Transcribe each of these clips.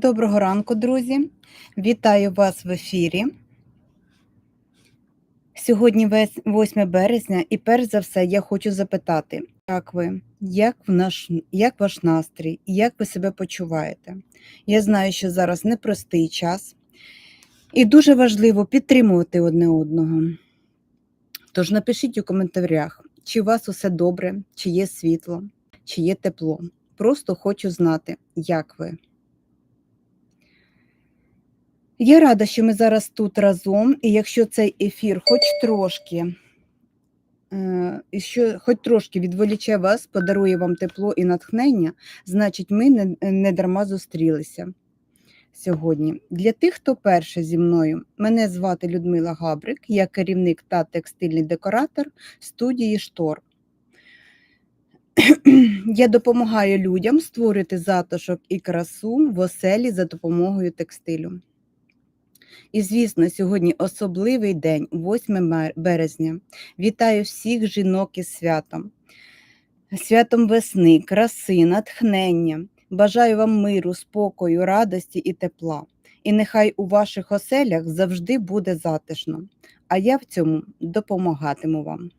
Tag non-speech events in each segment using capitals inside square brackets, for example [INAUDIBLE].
Доброго ранку, друзі! Вітаю вас в ефірі. Сьогодні 8 березня, і перш за все я хочу запитати, як ви, як, в наш, як ваш настрій, як ви себе почуваєте? Я знаю, що зараз непростий час, і дуже важливо підтримувати одне одного. Тож напишіть у коментарях, чи у вас усе добре, чи є світло, чи є тепло. Просто хочу знати, як ви. Я рада, що ми зараз тут разом, і якщо цей ефір хоч трошки, е, що хоч трошки відволіче вас, подарує вам тепло і натхнення, значить, ми не, не дарма зустрілися сьогодні. Для тих, хто перше зі мною, мене звати Людмила Габрик, я керівник та текстильний декоратор студії Штор. [CLEARS THROAT] Я допомагаю людям створити затишок і красу в оселі за допомогою текстилю. І, звісно, сьогодні особливий день, 8 березня. Вітаю всіх жінок із святом, святом весни, краси, натхнення. Бажаю вам миру, спокою, радості і тепла. І нехай у ваших оселях завжди буде затишно, а я в цьому допомагатиму вам.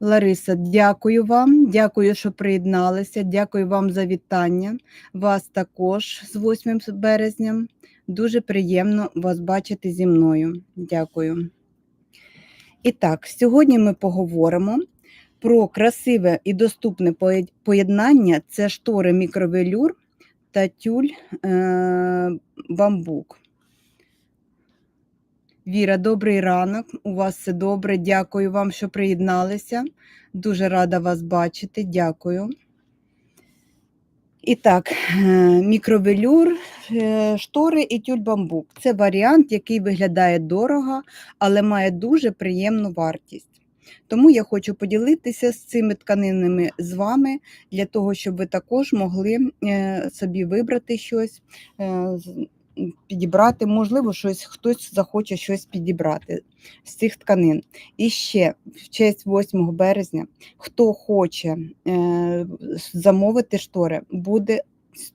Лариса, дякую вам, дякую, що приєдналися. Дякую вам за вітання. Вас також з 8 березня. Дуже приємно вас бачити зі мною. Дякую. І так, сьогодні ми поговоримо про красиве і доступне поєднання це штори мікровелюр та тюль е- бамбук. Віра, добрий ранок. У вас все добре. Дякую вам, що приєдналися. Дуже рада вас бачити. Дякую. І так, е, мікровелюр, е, штори і тюль-бамбук. Це варіант, який виглядає дорого, але має дуже приємну вартість. Тому я хочу поділитися з цими тканинами з вами для того, щоб ви також могли е, собі вибрати щось, підібрати. Можливо, щось хтось захоче щось підібрати з цих тканин. І ще в честь 8 березня, хто хоче е, замовити штори, буде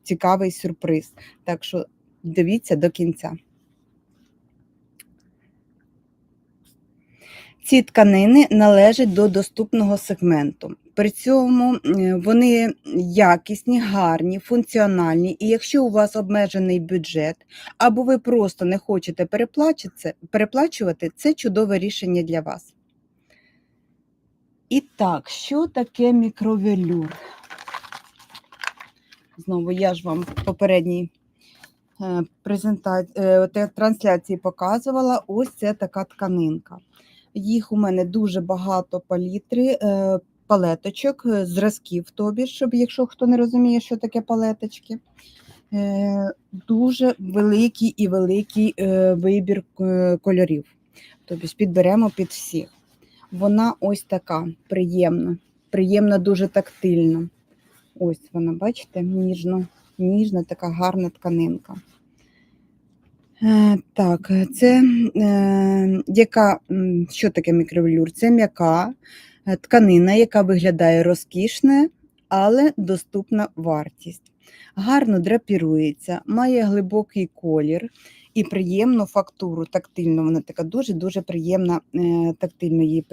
цікавий сюрприз. Так що дивіться до кінця. Ці тканини належать до доступного сегменту. При цьому е, вони якісні, гарні, функціональні, і якщо у вас обмежений бюджет, або ви просто не хочете переплачувати, це чудове рішення для вас. І так, що таке мікровелюр? Знову я ж вам в попередній е, презента... е, трансляції показувала. Ось це така тканинка. Їх у мене дуже багато палітри, е, палеточок, е, зразків тобі, щоб якщо хто не розуміє, що таке палеточки. Е, Дуже великий і великий вибір кольорів. Тобто підберемо під всіх. Вона ось така приємна, приємна, дуже тактильна. Ось вона, бачите, ніжно, ніжна, така гарна тканинка. Е, Так, це е, яка, що таке мікровелюр? Це м'яка е, тканина, яка виглядає розкішне, але доступна вартість. Гарно драпірується, має глибокий колір і приємну фактуру, тактильну. Вона така дуже-дуже приємна, е, тактильно її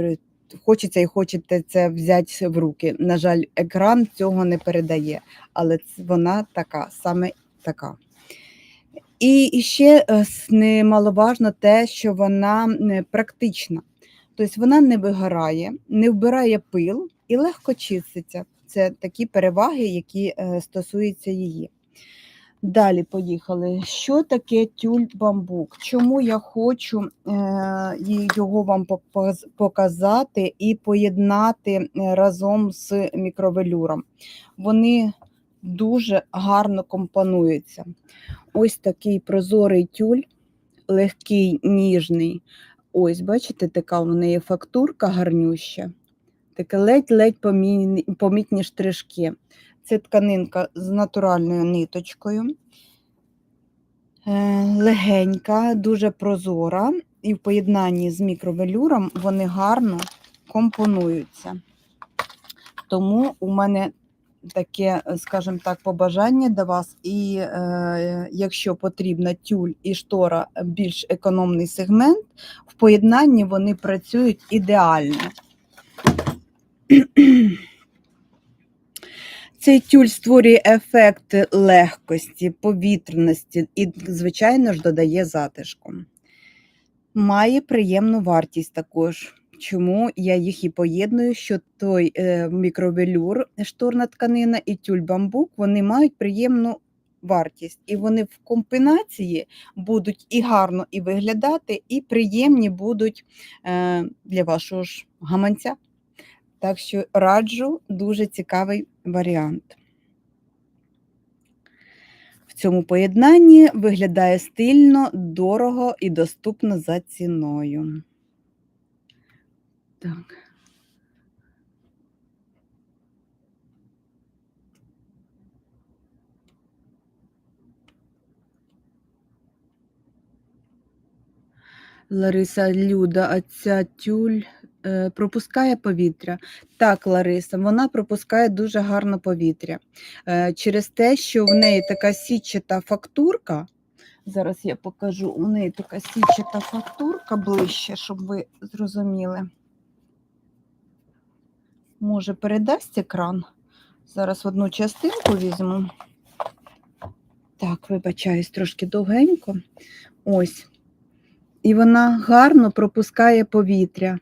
хочеться і хочете це взяти в руки. На жаль, екран цього не передає, але вона така, саме така. І ще е, немаловажно те, що вона практична. Тобто вона не вигорає, не вбирає пил і легко чиститься. Це такі переваги, які е, стосуються її. Далі поїхали. Що таке тюль-бамбук? Чому я хочу е, його вам показати і поєднати разом з мікровелюром? Вони дуже гарно компонуються. Ось такий прозорий тюль, легкий, ніжний. Ось, бачите, така у неї фактурка гарнюща, таке ледь-ледь помі- помітні штришки. Це тканинка з натуральною ниточкою. Е, Легенька, дуже прозора, і в поєднанні з мікровелюром вони гарно компонуються. Тому у мене таке, скажімо так, побажання до вас. І е, якщо потрібна тюль і штора більш економний сегмент, в поєднанні вони працюють ідеально. [CLEARS THROAT] Цей тюль створює ефект легкості, повітряності і, звичайно ж, додає затишку. Має приємну вартість також. Чому я їх і поєдную, що той е, мікровелюр, шторна тканина і тюль бамбук, вони мають приємну вартість, і вони в комбінації будуть і гарно і виглядати, і приємні будуть е, для вашого ж гаманця. Так що раджу дуже цікавий варіант. В цьому поєднанні виглядає стильно, дорого і доступно за ціною. Так. Лариса Люда, а ця тюль е, пропускає повітря. Так, Лариса, вона пропускає дуже гарно повітря. Е, через те, що в неї така січата фактурка. Зараз я покажу, у неї така січата фактурка ближче, щоб ви зрозуміли. Може, передасть екран? Зараз одну частинку візьму. Так, вибачаюсь, трошки довгенько. Ось. І вона гарно пропускає повітря.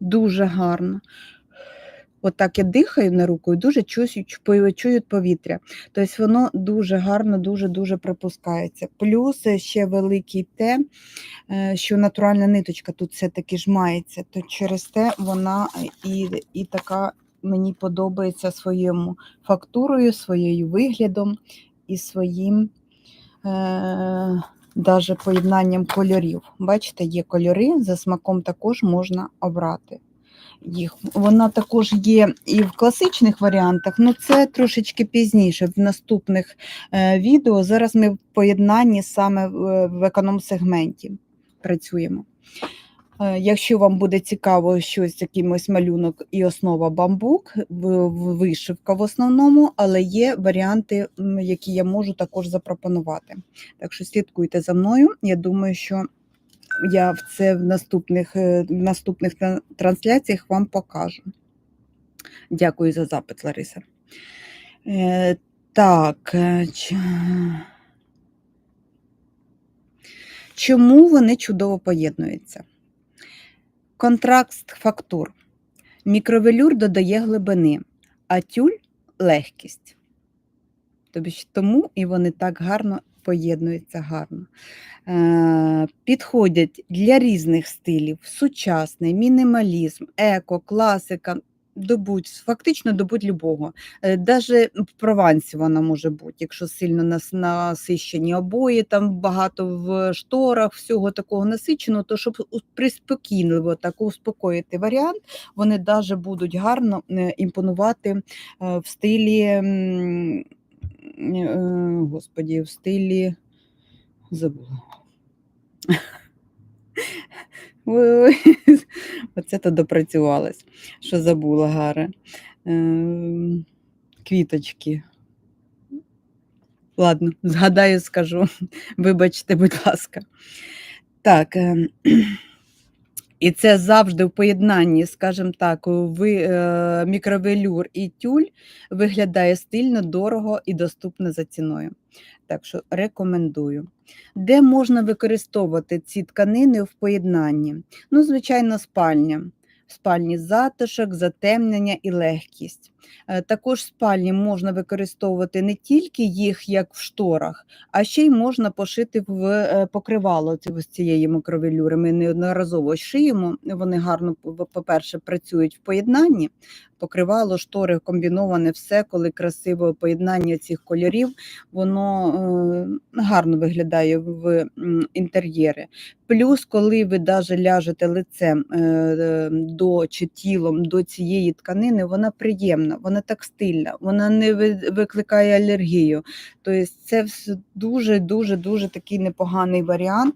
Дуже гарно. Отак я дихаю на руку і дуже чують, чують повітря. Тобто воно дуже гарно, дуже-дуже пропускається. Плюс ще великий те, е, що натуральна ниточка тут все-таки жмається, то через те вона і, і така мені подобається своєму фактурою, своєю виглядом і своїм. Е- поєднанням кольорів. Бачите, є кольори, за смаком також можна обрати їх. Вона також є і в класичних варіантах, але це трошечки пізніше, в наступних е, відео. Зараз ми в поєднанні саме в, економ-сегменті працюємо. Е, Якщо вам буде цікаво щось, якимось малюнок і основа бамбук, вишивка в основному, але є варіанти, які я можу також запропонувати. Так що слідкуйте за мною. Я думаю, що я в це в наступних, е, в наступних трансляціях вам покажу. Дякую за запит, Лариса. Е, так. е, Чому вони чудово поєднуються? Контраст фактур. Мікровелюр додає глибини, а тюль легкість. Тобто тому і вони так гарно поєднуються гарно. Е, підходять для різних стилів: сучасний, мінімалізм, еко, класика. До будь, фактично до будь-любого. Навіть в Провансі вона може бути, якщо сильно нас насищені обої, там багато в шторах, всього такого насиченого, то щоб приспокійливо так успокоїти варіант, вони навіть будуть гарно е, імпонувати е, в стилі, е, господі, в стилі забула. Оце [LAUGHS] то допрацювалась, що забула Гара. Ем, Квіточки. Ладно, згадаю, скажу. [LAUGHS] Вибачте, будь ласка. Так. [CLEARS THROAT] І це завжди в поєднанні, скажімо так, ви, е, мікровелюр і тюль виглядає стильно, дорого і доступно за ціною. Так що рекомендую. Де можна використовувати ці тканини в поєднанні? Ну, звичайно, спальня. Спальні затишок, затемнення і легкість. Е, Також спальні можна використовувати не тільки їх, як в шторах, а ще й можна пошити в е, покривало з цієї мікровелюри. Ми неодноразово шиємо. Вони гарно, по-перше, працюють в поєднанні. Покривало, штори комбіноване, все, коли красиве поєднання цих кольорів, воно е, гарно виглядає в м, інтер'єрі. Плюс, коли ви даже ляжете лицем е, е, до чи тілом до цієї тканини, вона приємна. вона текстильна, вона не викликає алергію. Тобто це дуже дуже такий непоганий варіант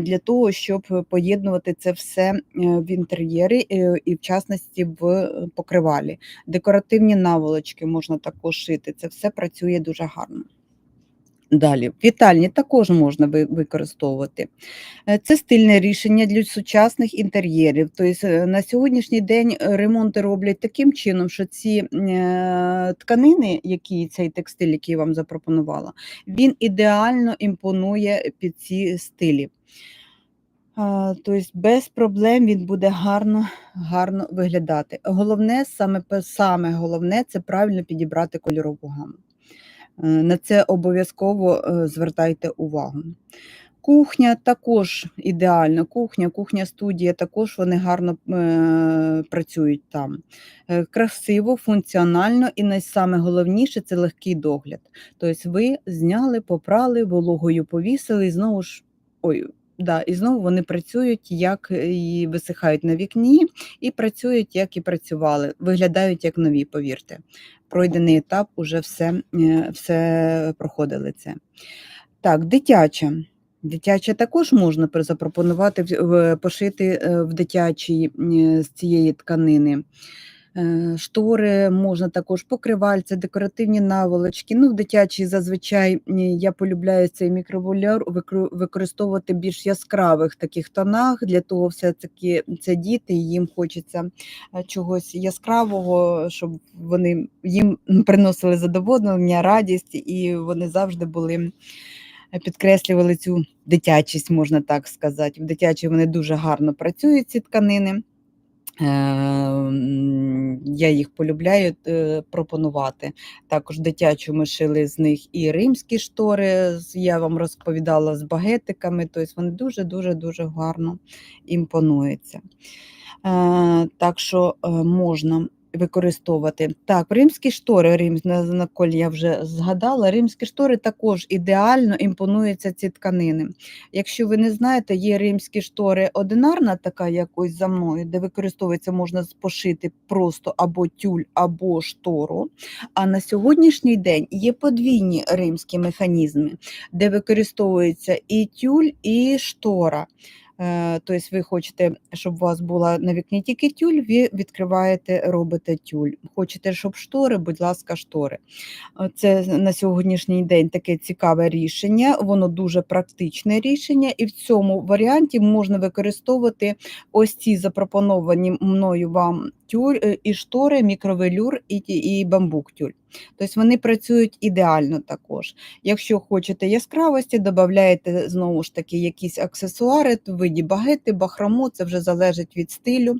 для того, щоб поєднувати це все в інтер'єрі і в частності в е, покривалі. Декоративні наволочки можна також шити. Це все працює дуже гарно. Далі, вітальні також можна використовувати. Е, Це стильне рішення для сучасних інтер'єрів. Тобто е, на сьогоднішній день е, ремонти роблять таким чином, що ці тканини, які цей текстиль, який я вам запропонувала, він ідеально імпонує під ці стилі. Тобто без проблем він буде гарно, гарно виглядати. Головне, саме, саме головне це правильно підібрати кольорову гаму. Е, На це обов'язково е, звертайте увагу. Кухня також ідеальна. Кухня, кухня студія також вони гарно е, працюють там. Е, красиво, функціонально і найсаме головніше це легкий догляд. Тобто ви зняли, попрали, вологою повісили і знову ж ой, да, і знову вони працюють, як і висихають на вікні, і працюють, як і працювали. Виглядають як нові, повірте. Пройдений етап, уже все, е, все проходили це. Так, дитяча. Дитяча також можна запропонувати пошити е, в дитячій е, з цієї тканини. Е, Штори можна також покривальця, декоративні наволочки. Ну, в дитячій зазвичай я полюбляю цей мікровольор використовувати більш яскравих таких тонах. Для того все-таки це діти, їм хочеться е, чогось яскравого, щоб вони їм приносили задоволення, радість, і вони завжди були е, підкреслювали цю дитячість, можна так сказати. В дитячій вони дуже гарно працюють, ці тканини. Е, Я їх полюбляю е, пропонувати. Також дитячу ми шили з них і римські штори, я вам розповідала з багетиками, тобто вони дуже-дуже дуже гарно імпонуються. Е, Так що можна використовувати. Так, римські штори, рим, на, коль я вже згадала, римські штори також ідеально імпонуються ці тканини. Якщо ви не знаєте, є римські штори одинарна, така як ось за мною, де використовується, можна пошити просто або тюль, або штору. А на сьогоднішній день є подвійні римські механізми, де використовується і тюль, і штора. Тобто ви хочете, щоб у вас була на вікні тільки тюль, ви відкриваєте, робите тюль. Хочете, щоб штори, будь ласка, штори. Е, Це на сьогоднішній день таке цікаве рішення, воно дуже практичне рішення, і в цьому варіанті можна використовувати ось ці запропоновані мною вам тюль е, і штори, мікровелюр і бамбук тюль. Тобто вони працюють ідеально також. Якщо хочете яскравості, додаєте знову ж таки якісь аксесуари в виді багети, бахрому, це вже залежить від стилю,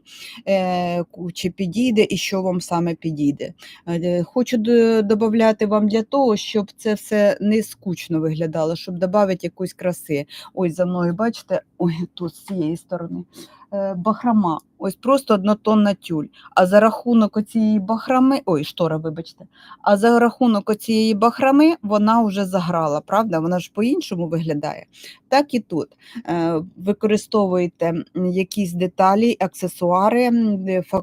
е, чи підійде і що вам саме підійде. Е, Хочу додати вам для того, щоб це все не скучно виглядало, щоб додати якусь краси. Ось за мною, бачите, ой, тут з цієї сторони. Е, Бахрама, ось просто однотонна тюль. А за рахунок оцієї бахрами, ой, штора, вибачте, а за рахунок оцієї бахрами вона вже заграла, правда? Вона ж по-іншому виглядає. Так і тут. Е, Використовуєте якісь деталі, аксесуари,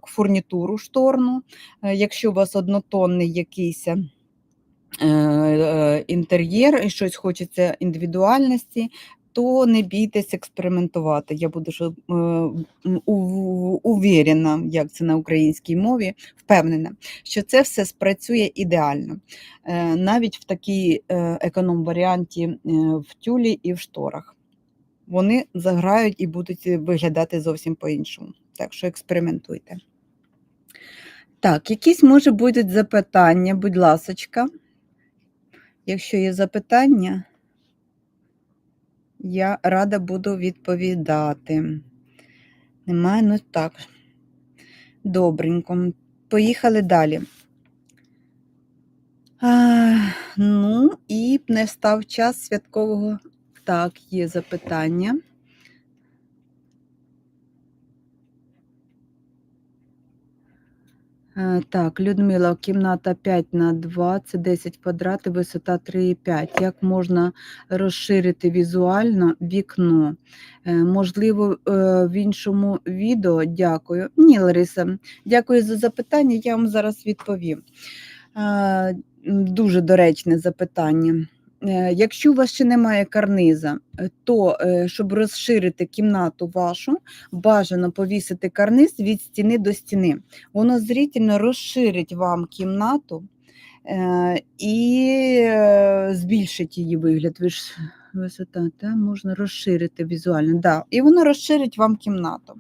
фурнітуру шторну. Е, Якщо у вас однотонний якийсь інтер'єр і щось хочеться індивідуальності, то не бійтесь експериментувати. Я буду ж, е, уверена, як це на українській мові, впевнена, що це все спрацює ідеально, е, навіть в такій е, економ-варіанті в тюлі і в шторах. Вони заграють і будуть виглядати зовсім по-іншому. Так що експериментуйте. Так, якісь може будуть запитання, будь ласочка. Якщо є запитання, я рада буду відповідати. Немає, ну так. Добренько. Поїхали далі. А, ну, і не став час святкового. Так, є запитання. Так, Людмила, кімната 5 на 2, це 10 квадратів, висота 3,5. Як можна розширити візуально вікно? Е, Можливо, е, в іншому відео. Дякую. Ні, Лариса, дякую за запитання. Я вам зараз відповім. Е, Дуже доречне запитання. Е, Якщо у вас ще немає карниза, е, то е, щоб розширити кімнату вашу, бажано повісити карниз від стіни до стіни. Воно зрительно розширить вам кімнату і збільшить її вигляд. Висота, та, можна розширити візуально. Да. І воно розширить вам кімнату.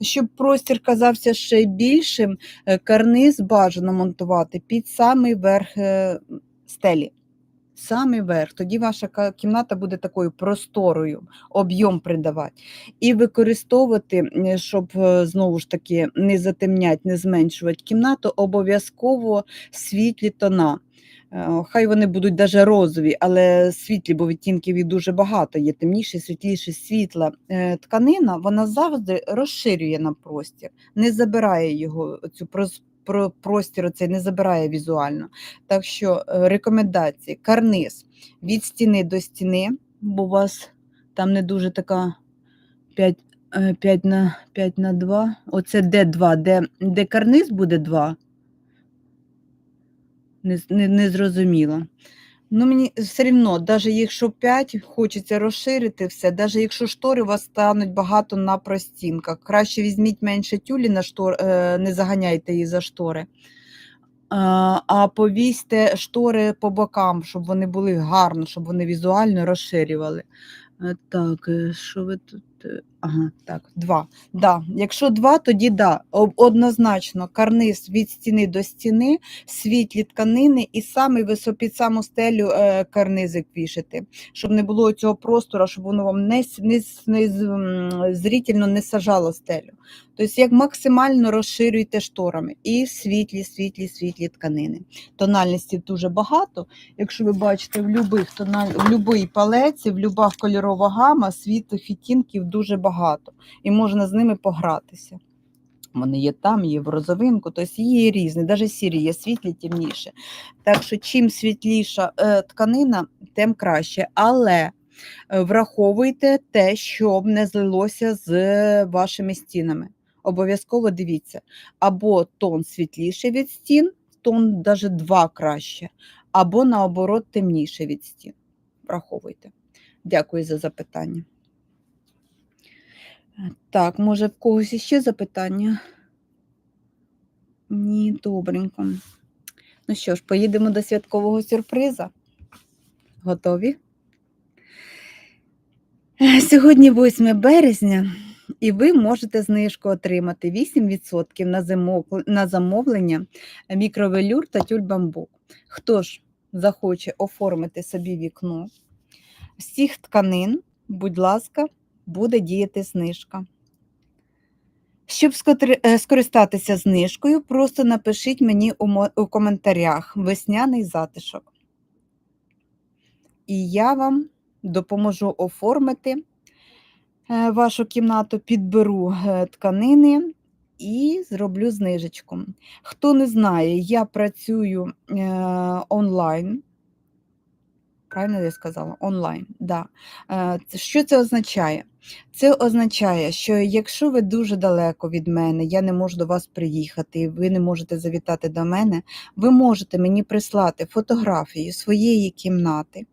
Щоб простір казався ще більшим, карниз бажано монтувати під самий верх стелі. Самий верх, тоді ваша кімната буде такою просторою, об'єм придавати. І використовувати, щоб е, знову ж таки не затемнять, не зменшувати кімнату, обов'язково світлі тона. Е, Хай вони будуть навіть розові, але світлі, бо відтінків їх дуже багато. Є темніше, світліше, світла Е, тканина, вона завжди розширює нам простір, не забирає його, цю простір цей не забирає візуально. Так що е, рекомендації: карниз від стіни до стіни, бо у вас там не дуже така 5, 5 на 5 на 2. Оце де 2, де, де карниз буде 2. Не, не, не зрозуміла. Ну, мені все рівно, навіть якщо 5, хочеться розширити все, навіть якщо штори у вас стануть багато на простінках. Краще візьміть менше тюлі на штор, е, не заганяйте її за штори. А, а повісьте штори по бокам, щоб вони були гарно, щоб вони візуально розширювали. Е, Так, е, що ви тут? Ага, так, два. Да. Якщо два, тоді да. Однозначно, карниз від стіни до стіни, світлі тканини і саме висо, під саму стелю е, карнизик вішати, щоб не було цього простору, щоб воно вам не, не, не з- зрительно не сажало стелю. Тобто, як максимально розширюйте шторами і світлі, світлі, світлі тканини. Тональності дуже багато. Якщо ви бачите, в тональ... палеці, в любах кольорова гама, світлих відтінків дуже багато, і можна з ними погратися. Вони є там, є в розовинку, тобто є різні, навіть сірі є світлі, темніше. Так що чим світліша е, тканина, тим краще. Але е, враховуйте те, щоб не злилося з вашими стінами. Обов'язково дивіться, або тон світліший від стін, тон навіть два краще, або наоборот темніше від стін. Враховуйте. Дякую за запитання. Так, може, в когось іще запитання? Ні, добренько. Ну що ж, поїдемо до святкового сюрприза. Готові? Сьогодні 8 березня, і ви можете знижку отримати 8% на, замов... на замовлення мікровелюр та тюльбамбук. Хто ж захоче оформити собі вікно цих тканин, будь ласка, буде діяти знижка. Щоб е, скористатися знижкою, просто напишіть мені у, коментарях весняний затишок. І я вам допоможу оформити е, вашу кімнату, підберу е, тканини і зроблю знижечку. Хто не знає, я працюю онлайн. Правильно я сказала? Онлайн. Да. Е, Що це означає? Це означає, що якщо ви дуже далеко від мене, я не можу до вас приїхати, ви не можете завітати до мене, ви можете мені прислати фотографію своєї кімнати.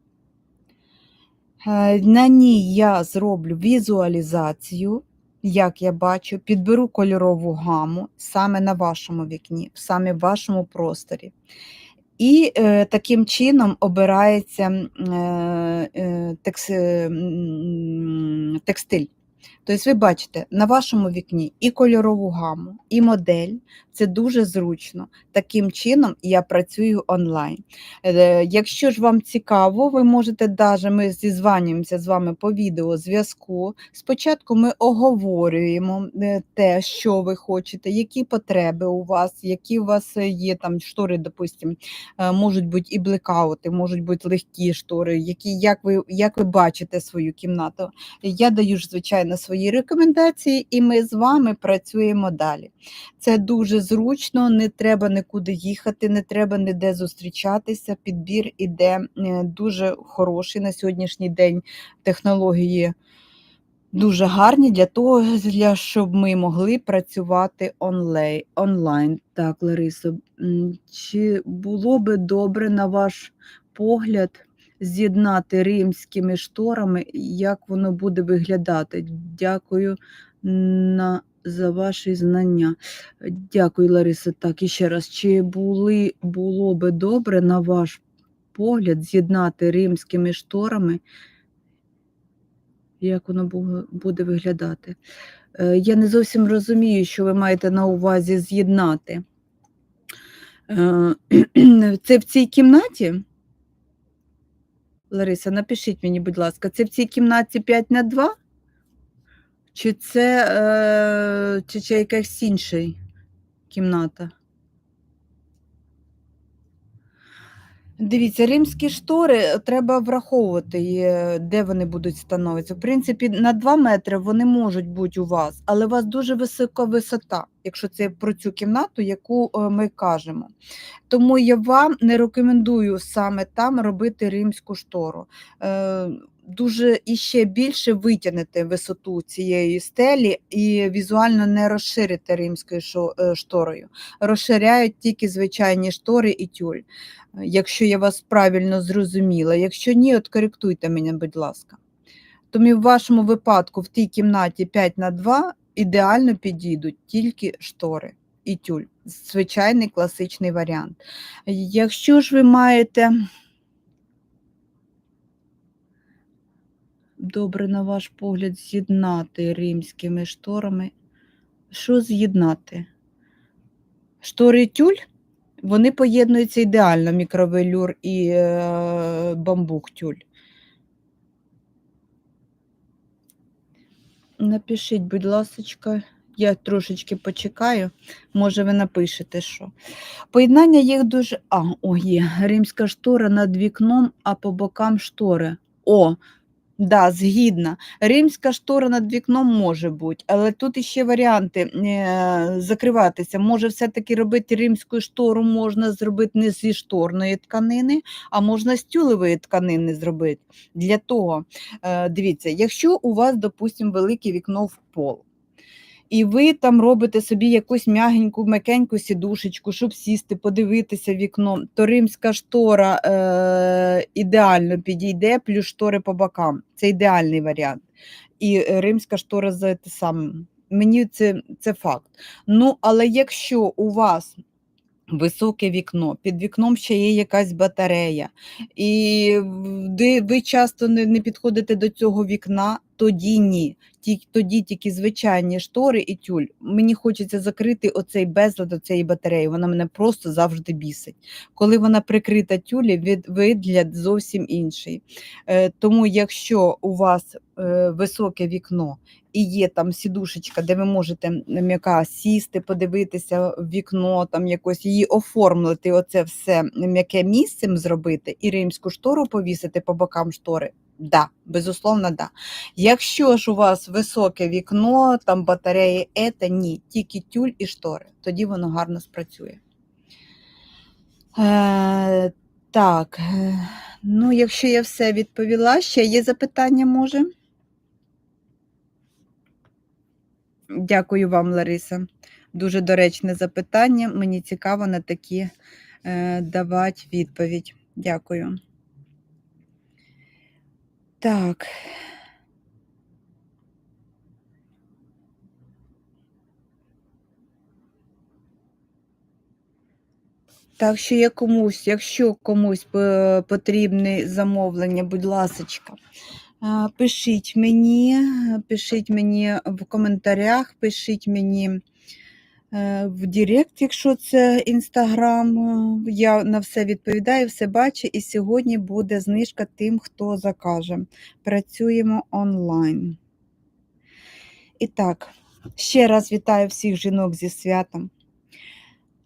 Е, На ній я зроблю візуалізацію, як я бачу, підберу кольорову гаму саме на вашому вікні, саме в вашому просторі. І е, таким чином обирається е, е, текс, е, текстиль. Тобто, ви бачите на вашому вікні і кольорову гаму, і модель. Це дуже зручно. Таким чином я працюю онлайн. Е, Якщо ж вам цікаво, ви можете даже ми зізванюємося з вами по відеозв'язку. Спочатку ми оговорюємо е, те, що ви хочете, які потреби у вас, які у вас е, є там штори, допустимо, можуть бути і блекаути, можуть бути легкі штори, які, як, ви, як ви бачите свою кімнату. Я даю ж, звичайно, свої рекомендації, і ми з вами працюємо далі. Це дуже зручно, не треба нікуди їхати, не треба ніде зустрічатися. Підбір іде е, дуже хороший на сьогоднішній день. Технології дуже гарні для того, для, щоб ми могли працювати онлайн. Так, Ларисо, чи було би добре, на ваш погляд, з'єднати римськими шторами, як воно буде виглядати? Дякую на, за ваші знання. Дякую, Лариса. Так, і ще раз, чи були, було би добре, на ваш погляд, з'єднати римськими шторами? Як воно буде виглядати? Е, Я не зовсім розумію, що ви маєте на увазі з'єднати. Е, [CLEARS THROAT] Це в цій кімнаті? Лариса, напишіть мені, будь ласка, це в цій кімнаті 5 на 2? Чи це е, чи, чи якась інша кімната? Дивіться, римські штори е, треба враховувати, е, де вони будуть становитися. В принципі, на 2 метри вони можуть бути у вас, але у вас дуже висока висота, якщо це про цю кімнату, яку е, ми кажемо. Тому я вам не рекомендую саме там робити римську штору. Дуже і ще більше витягнете висоту цієї стелі і візуально не розширите римською е, шторою. Розширяють тільки звичайні штори і тюль якщо я вас правильно зрозуміла. Якщо ні, от коректуйте мене, будь ласка. Тому в вашому випадку в тій кімнаті 5 на 2 ідеально підійдуть тільки штори і тюль. Звичайний класичний варіант. Якщо ж ви маєте добре, на ваш погляд, з'єднати римськими шторами, що з'єднати? Штори тюль? Вони поєднуються ідеально, мікровелюр і е, бамбук тюль. Напишіть, будь ласочка, я трошечки почекаю, може ви напишете що. Поєднання їх дуже. А, о, є. Римська штора над вікном, а по бокам штори. О, да, згідна. Римська штора над вікном може бути, але тут іще варіанти е, закриватися. Може, все-таки робити римську штору можна зробити не зі шторної тканини, а можна з тюлевої тканини зробити. Для того, е, дивіться, якщо у вас, допустимо, велике вікно в пол, і ви там робите собі якусь м'ягеньку, м'якеньку сідушечку, щоб сісти, подивитися вікно, то римська штора е, ідеально підійде, плюс штори по бокам. Це ідеальний варіант. І е, римська штора за те саме. Мені це, це факт. Ну, але якщо у вас високе вікно, під вікном ще є якась батарея, і ви часто не підходите до цього вікна, тоді ні. Тоді тільки звичайні штори і тюль. Мені хочеться закрити оцей безлад цієї батареї. Вона мене просто завжди бісить. Коли вона прикрита тюлі, від, вигляд зовсім інший. Е, тому, якщо у вас е, високе вікно і є там сідушечка, де ви можете м'яка сісти, подивитися в вікно, там якось її оформити, оце все м'яке місцем зробити, і римську штору повісити по бокам штори. Да, безусловно, да. Якщо ж у вас високе вікно, там батареї, це ні, тільки тюль і штори, тоді воно гарно спрацює. Е, так, е, ну, якщо я все відповіла, ще є запитання, може? Дякую вам, Лариса. Дуже доречне запитання. Мені цікаво на такі е, давати відповідь. Дякую. Так. Так що я комусь, якщо комусь потрібне замовлення, будь ласочка, е, пишіть мені, пишіть мені в коментарях, пишіть мені в Директ, якщо це Інстаграм. Е, Я на все відповідаю, все бачу, і сьогодні буде знижка тим, хто закаже. Працюємо онлайн. І так, ще раз вітаю всіх жінок зі святом.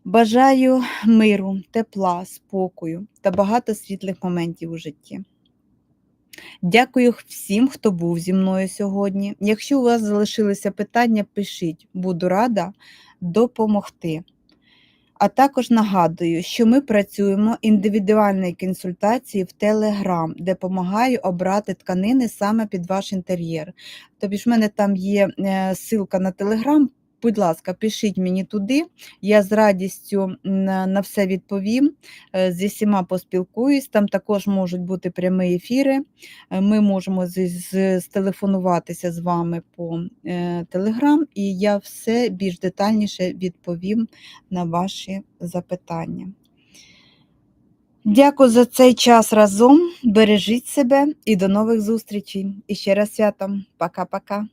Бажаю миру, тепла, спокою та багато світлих моментів у житті. Дякую всім, хто був зі мною сьогодні. Якщо у вас залишилися питання, пишіть, буду рада допомогти. А також нагадую, що ми працюємо індивідуальні консультації в Telegram, де допомагаю обрати тканини саме під ваш інтер'єр. Тобі ж в мене там є е, ссылка на Telegram. Будь ласка, пишіть мені туди, я з радістю на, все відповім, е, зі всіма поспілкуюсь. Там також можуть бути прямі ефіри. Е, Ми можемо з, з, вами по Telegram, і я все більш детальніше відповім на ваші запитання. Дякую за цей час разом. Бережіть себе і до нових зустрічей. І ще раз святом. Пока-пока.